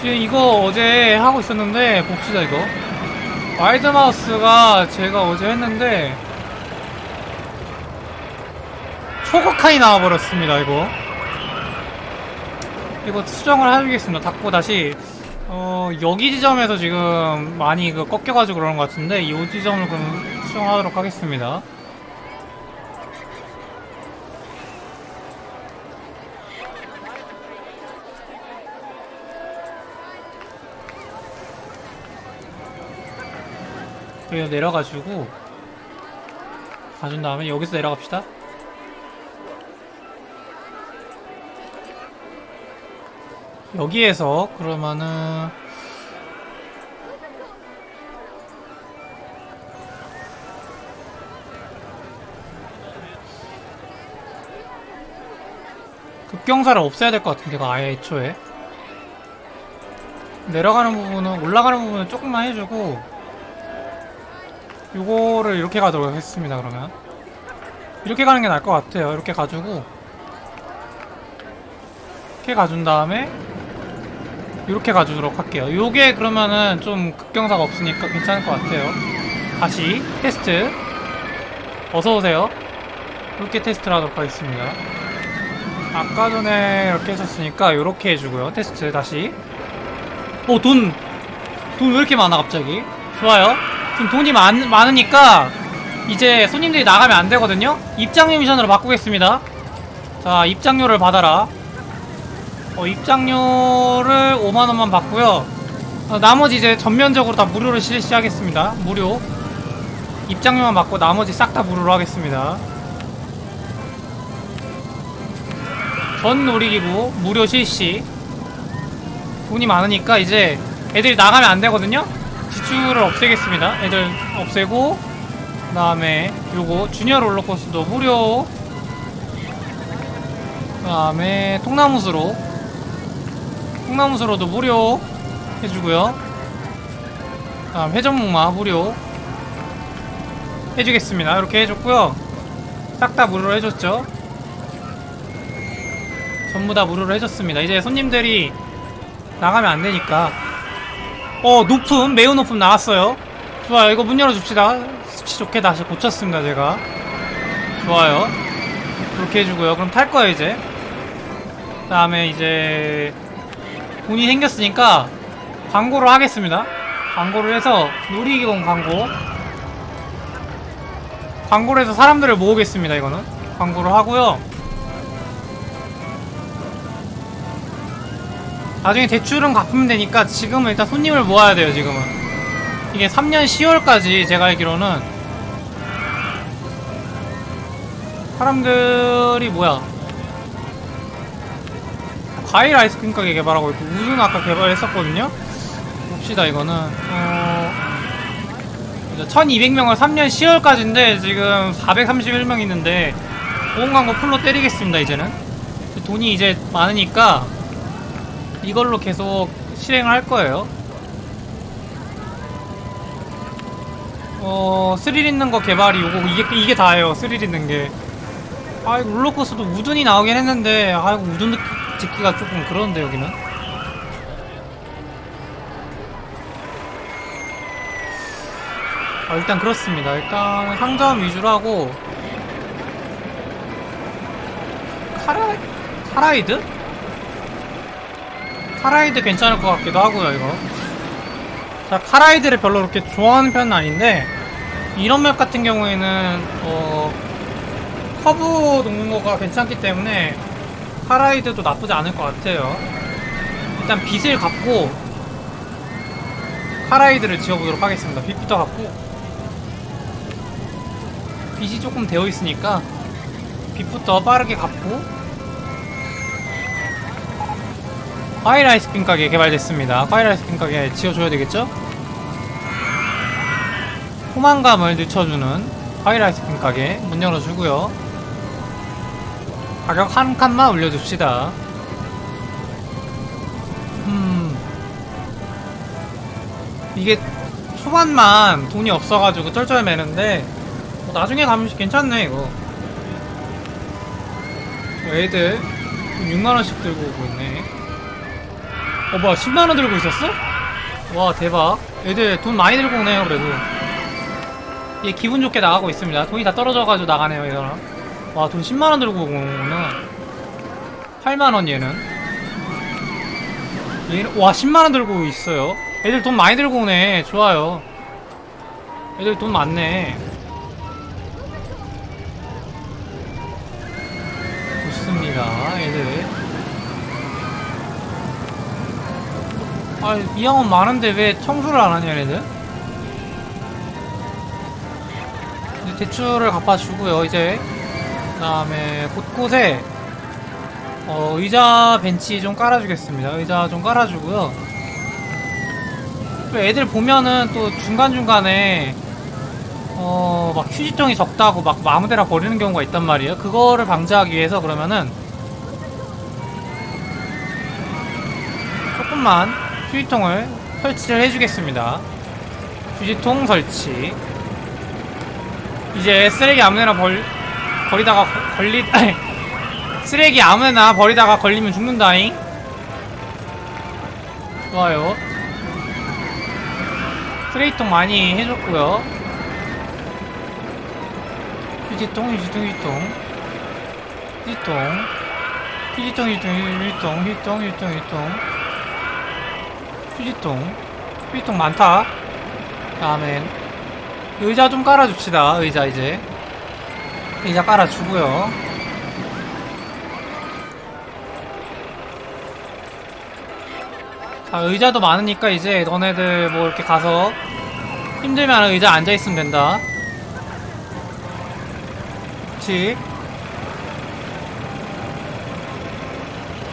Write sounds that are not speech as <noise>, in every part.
지금 이거 어제 하고 있었는데 봅시다 이거. 와일드마우스가 제가 어제 했는데 초고카이 나와버렸습니다 이거. 이거 수정을 해주겠습니다 닫고 다시. 어 여기 지점에서 지금 많이 그 꺾여가지고 그러는 것 같은데 이 지점을 그럼 수정하도록 하겠습니다 여기서 내려가지고 가준 다음에 여기서 내려갑시다. 여기에서 그러면은 급경사를 없애야 될 것 같은데 아예 애초에. 내려가는 부분은 올라가는 부분은 조금만 해주고 요거를 이렇게 가도록 하겠습니다 그러면. 이렇게 가는 게 나을 것 같아요. 이렇게 가지고 이렇게 가준 다음에 이렇게 가주도록 할게요. 요게 그러면은 좀 급경사가 없으니까 괜찮을 것 같아요. 다시 테스트. 어서오세요. 이렇게 테스트를 하도록 하겠습니다. 아까 전에 이렇게 했었으니까 이렇게 해주고요. 테스트 다시. 오 돈! 돈 왜 이렇게 많아 갑자기? 좋아요 지금 돈이 많, 많으니까 이제 손님들이 나가면 안 되거든요? 입장료 미션으로 바꾸겠습니다. 자 입장료를 받아라. 어, 입장료를 5만원만 받고요. 어, 나머지 이제 전면적으로 다 무료로 실시하겠습니다. 무료. 입장료만 받고 나머지 싹 다 무료로 하겠습니다. 전 놀이기구 무료 실시. 돈이 많으니까 이제 애들이 나가면 안 되거든요 지출을 없애겠습니다. 애들 없애고 그 다음에 요거 주니어 롤러코스터도 무료. 그 다음에 통나무수로. 통나무수로도 무료 해주고요. 그 다음 회전목마 무료 해주겠습니다. 이렇게 해줬고요. 싹 다 무료로 해줬죠. 전부 다 무료로 해줬습니다. 이제 손님들이 나가면 안 되니까 어 높음 매우 높음 나왔어요. 좋아요. 이거 문 열어줍시다. 수치 좋게 다시 고쳤습니다 제가. 좋아요. 이렇게 해주고요. 그럼 탈 거예요 이제. 그 다음에 이제 돈이 생겼으니까 광고를 하겠습니다. 광고를 해서 놀이기공 광고. 광고를 해서 사람들을 모으겠습니다 이거는. 광고를 하고요 나중에 대출은 갚으면 되니까 지금은 일단 손님을 모아야 돼요 지금은. 이게 3년 10월까지 제가 알기로는. 사람들이 뭐야? 과일 아이스크림 가게 개발하고 있고 우유는 아까 개발했었거든요? 봅시다 이거는. 어 1200명을 3년 10월까지인데 지금 431명 있는데 보험 광고 풀로 때리겠습니다 이제는. 돈이 이제 많으니까 이걸로 계속 실행을 할 거예요. 어, 스릴 있는 거 개발이 요거 이게 이게 다예요. 스릴 있는 게. 아, 이거 롤러코스터도 우둔이 나오긴 했는데 아, 이거 우둔 듣기가 조금 그런데 여기는. 아, 일단 그렇습니다. 일단 상점 위주로 하고 카라 카라이드? 카라이드 괜찮을 것 같기도 하고요 이거. 자 카라이드를 별로 그렇게 좋아하는 편은 아닌데 이런 맵 같은 경우에는 어 커브 놓는 거가 괜찮기 때문에 카라이드도 나쁘지 않을 것 같아요. 일단 빛을 갚고 카라이드를 지어보도록 하겠습니다. 빛부터 갚고. 빛이 조금 되어 있으니까 빛부터 빠르게 갚고 과일 아이스크림 가게 개발됐습니다. 과일 아이스크림 가게 지어줘야 되겠죠? 포만감을 늦춰주는 과일 아이스크림 가게 문 열어주고요. 가격 한 칸만 올려줍시다. 음. 이게 초반만 돈이 없어가지고 쩔쩔 매는데 뭐 나중에 가면 괜찮네 이거. 뭐 애들 6만원씩 들고 오고 있네. 어 뭐야 10만원 들고 있었어? 와 대박. 애들 돈 많이 들고 오네요 그래도. 얘 기분 좋게 나가고 있습니다. 돈이 다 떨어져가지고 나가네요 얘들아 와돈 10만원 들고 오구나. 8만원 얘는. 얘는 와 10만원 들고 있어요. 애들 돈 많이 들고 오네. 좋아요. 애들 돈 많네 아 이양원 많은데 왜 청소를 안 하냐 얘네들? 이제 대출을 갚아주고요 이제. 그 다음에 곳곳에 어, 의자 벤치 좀 깔아주겠습니다. 의자 좀 깔아주고요. 또 애들 보면은 또 중간중간에 어, 막 휴지통이 적다고 막 아무데나 버리는 경우가 있단 말이에요. 그거를 방지하기 위해서 그러면은 조금만 휴지통을 설치를 해주겠습니다. 휴지통 설치. 이제 쓰레기 아무데나 벌, 버리다가 거- 걸리, <laughs> 쓰레기 아무데나 버리다가 걸리면 죽는다잉. 좋아요. 쓰레기통 많이 해줬고요. 휴지통, 휴지통, 휴지통. 휴지통. 휴지통, 휴지통, 휴지통, 휴지통, 휴지통, 휴지통. 휴지통. 휴지통 많다. 다음엔 의자 좀 깔아줍시다. 의자 이제. 의자 깔아주고요. 자, 의자도 많으니까 이제 너네들 뭐 이렇게 가서 힘들면 의자 앉아있으면 된다. 그렇지.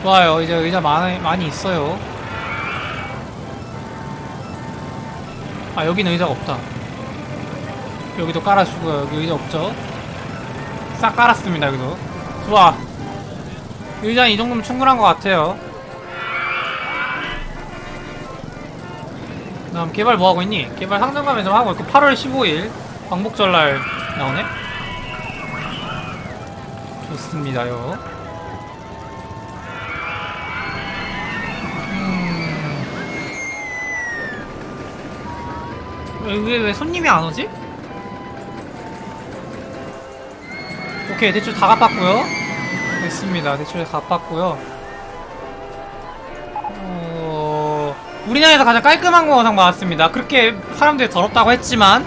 좋아요. 이제 의자 많이, 많이 있어요. 아, 여기는 의자가 없다. 여기도 깔아주고요. 여기 의자 없죠? 싹 깔았습니다, 여기도. 좋아. 의자는 이 정도면 충분한 것 같아요. 다음 개발 뭐하고 있니? 개발 상점가면 좀 하고 있고 8월 15일 광복절날 나오네? 좋습니다요. 왜, 왜, 왜 손님이 안 오지? 오케이, 대출 다 갚았고요. 됐습니다. 대출 다 갚았고요. 어... 우리나라에서 가장 깔끔한 거상 받았습니다. 그렇게 사람들이 더럽다고 했지만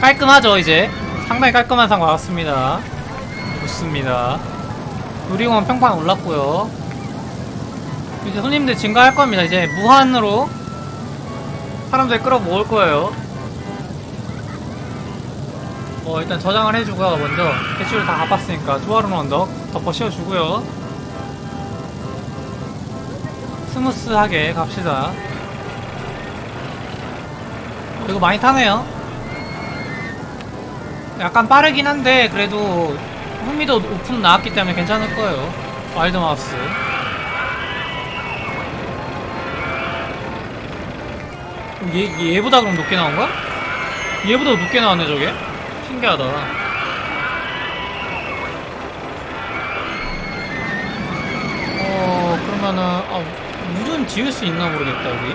깔끔하죠, 이제. 상당히 깔끔한 상 받았습니다. 좋습니다. 놀이공원 평판 올랐고요. 이제 손님들 증가할 겁니다. 이제 무한으로 사람들 끌어모을 거예요. 어, 일단 저장을 해주고요. 먼저 대출을 다 갚았으니까 조화로운 언덕 덮어 씌워주고요. 스무스하게 갑시다. 어, 이거 많이 타네요. 약간 빠르긴 한데 그래도 흥미도 오픈 나왔기 때문에 괜찮을 거예요. 와일드 마우스. 얘, 얘보다 그럼 높게 나온 거야? 얘보다 높게 나왔네 저게? 신기하다. 어 그러면은 아, 무좀 지을 수 있나 모르겠다 여기.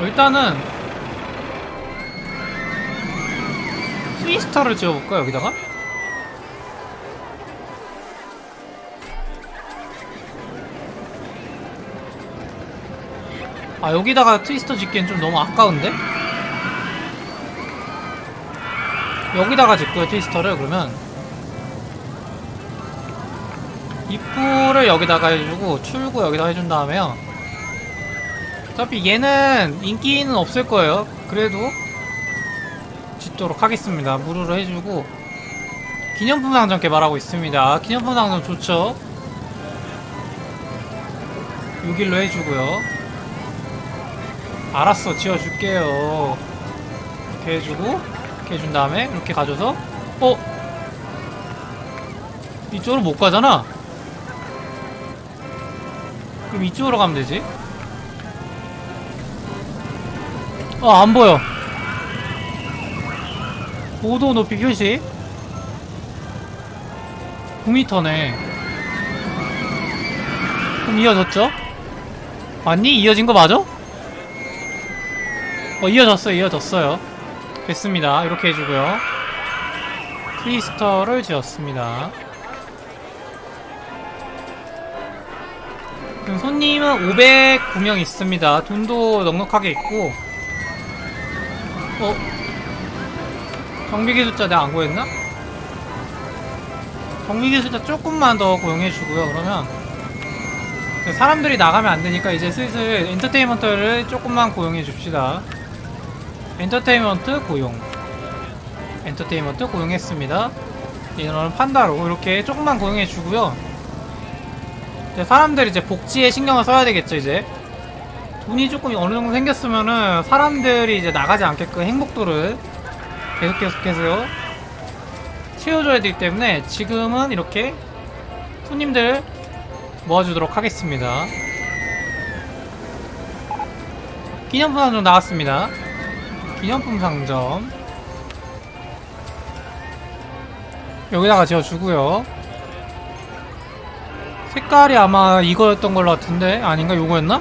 어, 일단은 트위스터를 지어볼까 여기다가? 아 여기다가 트위스터 짓기엔 좀 너무 아까운데? 여기다가 짓고요 트위스터를 그러면 입구를 여기다가 해주고 출구 여기다가 해준 다음에요 어차피 얘는 인기는 없을 거예요 그래도 짓도록 하겠습니다. 무료로 해주고 기념품 상점 개발하고 있습니다. 기념품 상점 좋죠? 여길로 해주고요. 알았어, 지어줄게요. 이렇게 해주고 이렇게 해준 다음에 이렇게 가져서 어? 이쪽으로 못 가잖아? 그럼 이쪽으로 가면 되지? 어, 안 보여. 보도 높이 표시 9m네 그럼 좀 이어졌죠? 맞니? 이어진 거 맞아? 어, 이어졌어요, 이어졌어요. 됐습니다. 이렇게 해주고요. 트위스터를 지었습니다. 손님은 509명 있습니다. 돈도 넉넉하게 있고, 어? 경비기 숫자 내가 안 고였나? 경비기 숫자 조금만 더 고용해주고요. 그러면 사람들이 나가면 안 되니까 이제 슬슬 엔터테인먼트를 조금만 고용해 줍시다. 엔터테인먼트 고용. 엔터테인먼트 고용했습니다. 이거는 판다로 이렇게 조금만 고용해 주고요. 사람들이 이제 복지에 신경을 써야 되겠죠, 이제. 돈이 조금 어느 정도 생겼으면은 사람들이 이제 나가지 않게끔 행복도를 계속 계속해서 채워줘야 되기 때문에 지금은 이렇게 손님들 모아주도록 하겠습니다. 기념품 상점 나왔습니다. 기념품 상점. 여기다가 지어주고요. 색깔이 아마 이거였던 걸로 같은데? 아닌가? 요거였나?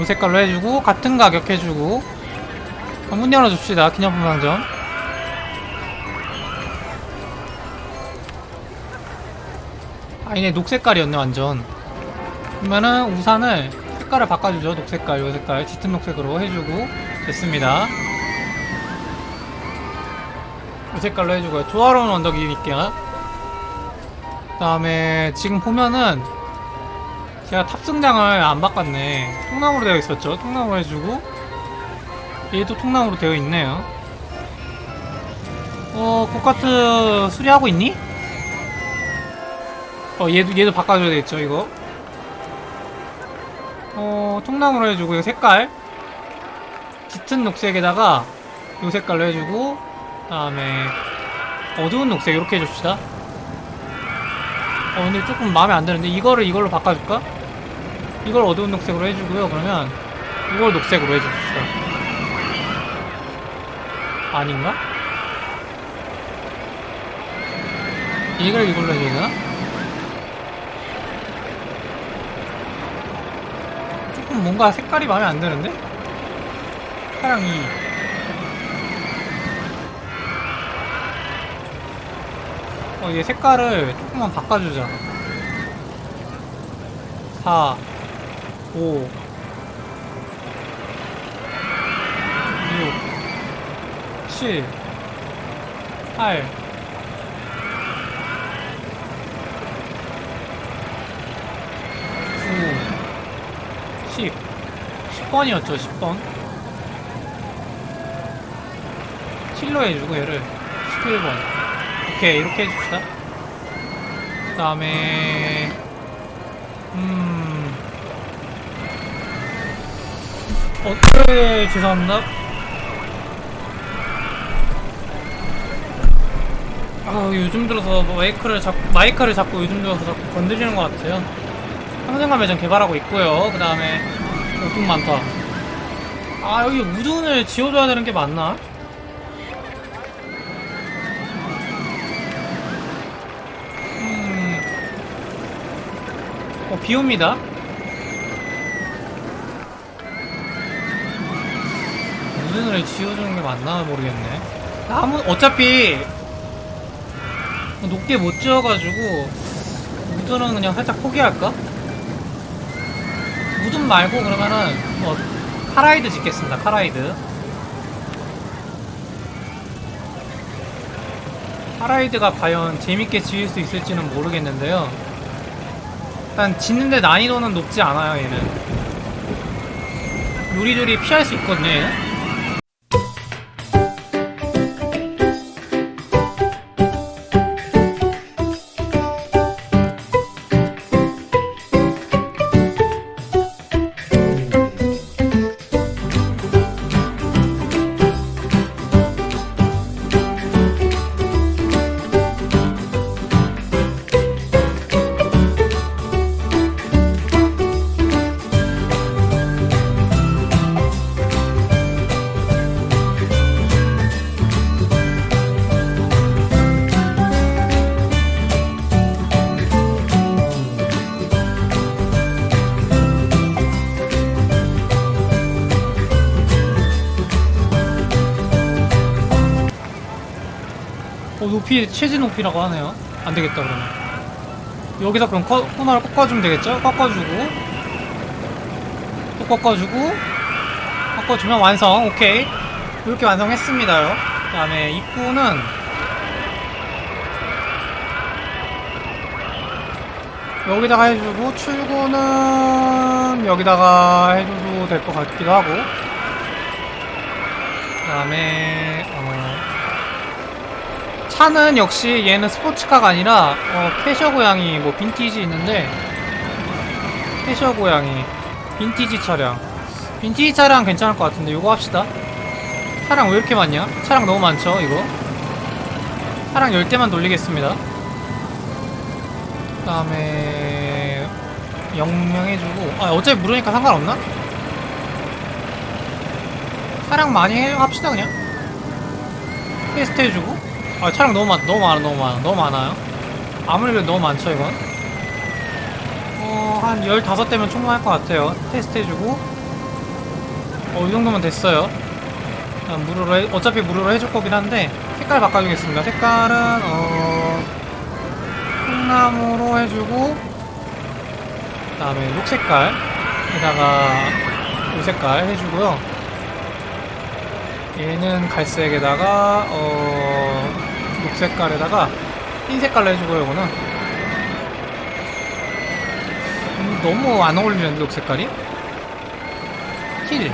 이 색깔로 해주고 같은 가격 해주고. 문 열어줍시다 기념품 상점. 아니네 녹색깔이었네 완전. 그러면은 우산을 색깔을 바꿔주죠 녹색깔. 요 색깔 짙은 녹색으로 해주고 됐습니다 이 색깔로 해주고요. 조화로운 언덕이니까. 그 다음에 지금 보면은 제가 탑승장을 안 바꿨네. 통나무로 되어 있었죠. 통나무로 해주고 얘도 통나무로 되어 있네요. 어 고카트 수리하고 있니? 어 얘도 얘도 바꿔줘야 되겠죠 이거. 어 통나무로 해주고 이 색깔. 짙은 녹색에다가 이 색깔로 해주고 그 다음에 어두운 녹색 이렇게 해줍시다 어 근데 조금 마음에 안 드는데 이거를 이걸로 바꿔줄까? 이걸 어두운 녹색으로 해주고요 그러면 이걸 녹색으로 해줍시다 아닌가? 이걸 이걸로 해줘야 되나? 조금 뭔가 색깔이 마음에 안 드는데? 차량이 어, 얘 색깔을 조금만 바꿔주자. 4 5 6 7 8 9 10 10번이었죠 10번? 7로 해주고 얘를 11번 오케이 이렇게 해줍시다. 그 다음에 음. 어, 네, 죄송합니다. 아 요즘 들어서 뭐 마이크를 자꾸 마이크를 자꾸 요즘 들어서 자꾸 건드리는 것 같아요. 상생화 매장 개발하고 있고요. 그 다음에 좀 많다. 아 여기 우dun을 지워줘야 되는 게 맞나? 어, 비 옵니다. 우dun을 지워주는 게 맞나 모르겠네. 나무, 어차피 높게 못 지어가지고 우dun은 그냥 살짝 포기할까? 우든 말고 그러면은 뭐 카라이드 짓겠습니다. 카라이드. 카라이드가 과연 재밌게 지을 수 있을지는 모르겠는데요. 일단 짓는데 난이도는 높지 않아요. 얘는 요리조리 피할 수 있거든요. 얘는. 높이 최지 높이라고 하네요. 안 되겠다 그러면. 여기서 그럼 커, 코너를 꺾어주면 되겠죠? 꺾어주고 또 꺾어주고 꺾어주면 완성. 오케이. 이렇게 완성했습니다요. 그 다음에 입구는 여기다가 해주고 출구는 여기다가 해줘도 될 것 같기도 하고 그 다음에 어, 차는 역시 얘는 스포츠카가 아니라 어, 캐셔 고양이 뭐 빈티지 있는데 캐셔 고양이 빈티지 차량. 빈티지 차량 괜찮을 것 같은데 이거 합시다. 차량 왜 이렇게 많냐? 차량 너무 많죠 이거? 차량 10대만 돌리겠습니다. 그 다음에 영명해주고 아 어차피 무료니까 상관없나? 차량 많이 해- 합시다 그냥. 테스트 해주고 아 차량 너무 많 너무 많아 너무 많아. 너무 많아요? 아무리 그래도 너무 많죠 이건? 어한 15대면 충분할 것 같아요. 테스트 해주고. 어이 정도면 됐어요. 무료로 해, 어차피 무료로 해줄 거긴 한데 색깔 바꿔주겠습니다. 색깔은 어 콩나무로 해주고 그 다음에 녹색깔에다가 이 색깔 해주고요. 얘는 갈색에다가 어 녹색깔에다가 흰 색깔로 해주고요 이거는. 음, 너무 안 어울리는데 녹색깔이? 틸.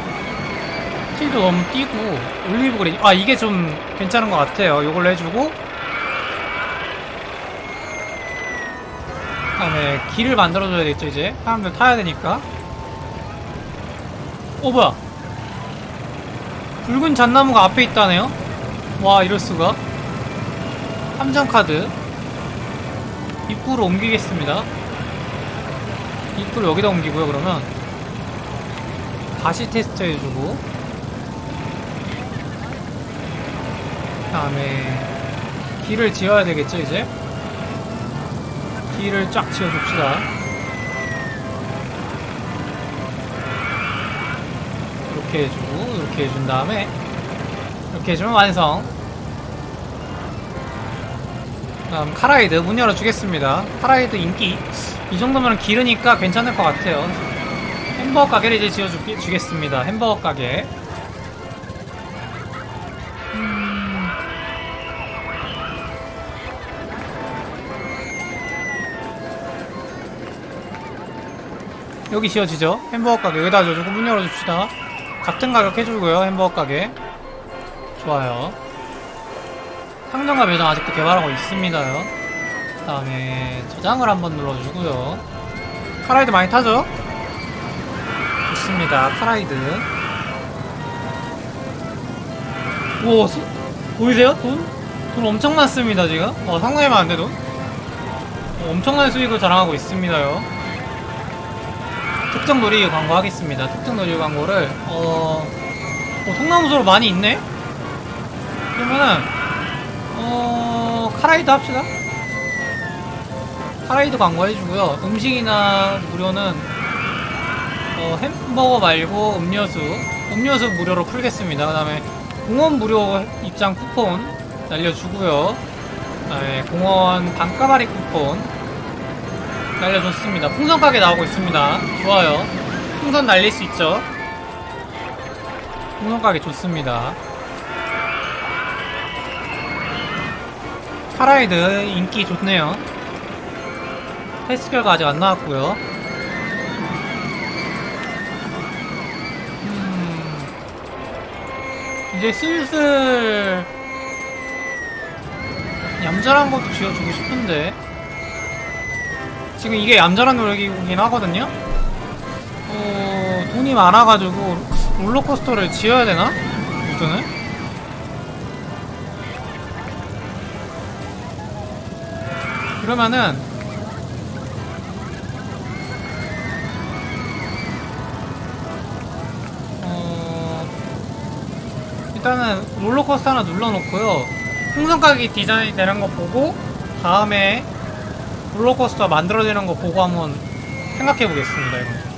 틸도 너무 띄고 올리브 그린. 아 이게 좀 괜찮은 것 같아요. 이걸로 해주고. 그다음에 길을 만들어줘야 되겠죠 이제. 사람들 타야 되니까. 오 뭐야? 붉은 잣나무가 앞에 있다네요? 와 이럴수가 함정 카드. 입구로 옮기겠습니다. 입구를 여기다 옮기고요 그러면. 다시 테스트 해주고. 그 다음에 길을 지어야 되겠죠 이제? 길을 쫙 지어줍시다. 이렇게 해주고, 이렇게 해준 다음에, 이렇게 해주면 완성. 다음, 카라이드 문 열어주겠습니다. 카라이드 인기. 이 정도면 길으니까 괜찮을 것 같아요. 햄버거 가게를 이제 지어주겠습니다. 햄버거 가게. 음, 여기 지어지죠? 햄버거 가게 여기다 줘주고 문 열어줍시다. 같은 가격 해주고요, 햄버거 가게. 좋아요. 상점과 매장 아직도 개발하고 있습니다요. 그 다음에 저장을 한번 눌러주고요. 카라이드 많이 타죠? 좋습니다. 카라이드. 오, 수, 보이세요? 돈? 돈 엄청 많습니다, 지금. 어, 상당히 많은데, 돈? 어, 엄청난 수익을 자랑하고 있습니다요. 특정 놀이 광고 하겠습니다. 특정 놀이 광고를 어, 어 통나무소로 많이 있네. 그러면은 어 카라이드 합시다. 카라이드 광고 해주고요. 음식이나 무료는 어, 햄버거 말고 음료수 음료수 무료로 풀겠습니다. 그 다음에 공원 무료 입장 쿠폰 날려주고요. 그다음에 공원 반가발이 쿠폰 날려줬습니다. 풍선 가게 나오고 있습니다. 좋아요. 풍선 날릴 수 있죠. 풍선 가게 좋습니다. 카라이드 인기 좋네요. 테스트 결과 아직 안 나왔고요. 음, 이제 슬슬 얌전한 것도 지어주고 싶은데 지금 이게 얌전한 노력이긴 하거든요. 어, 돈이 많아가지고 롤러코스터를 지어야 되나? 우드는? 그러면은 어, 일단은 롤러코스터 하나 눌러놓고요. 풍선 가게 디자인 되는 거 보고 다음에 롤러코스터 만들어지는 거 보고 한번 생각해 보겠습니다, 이거.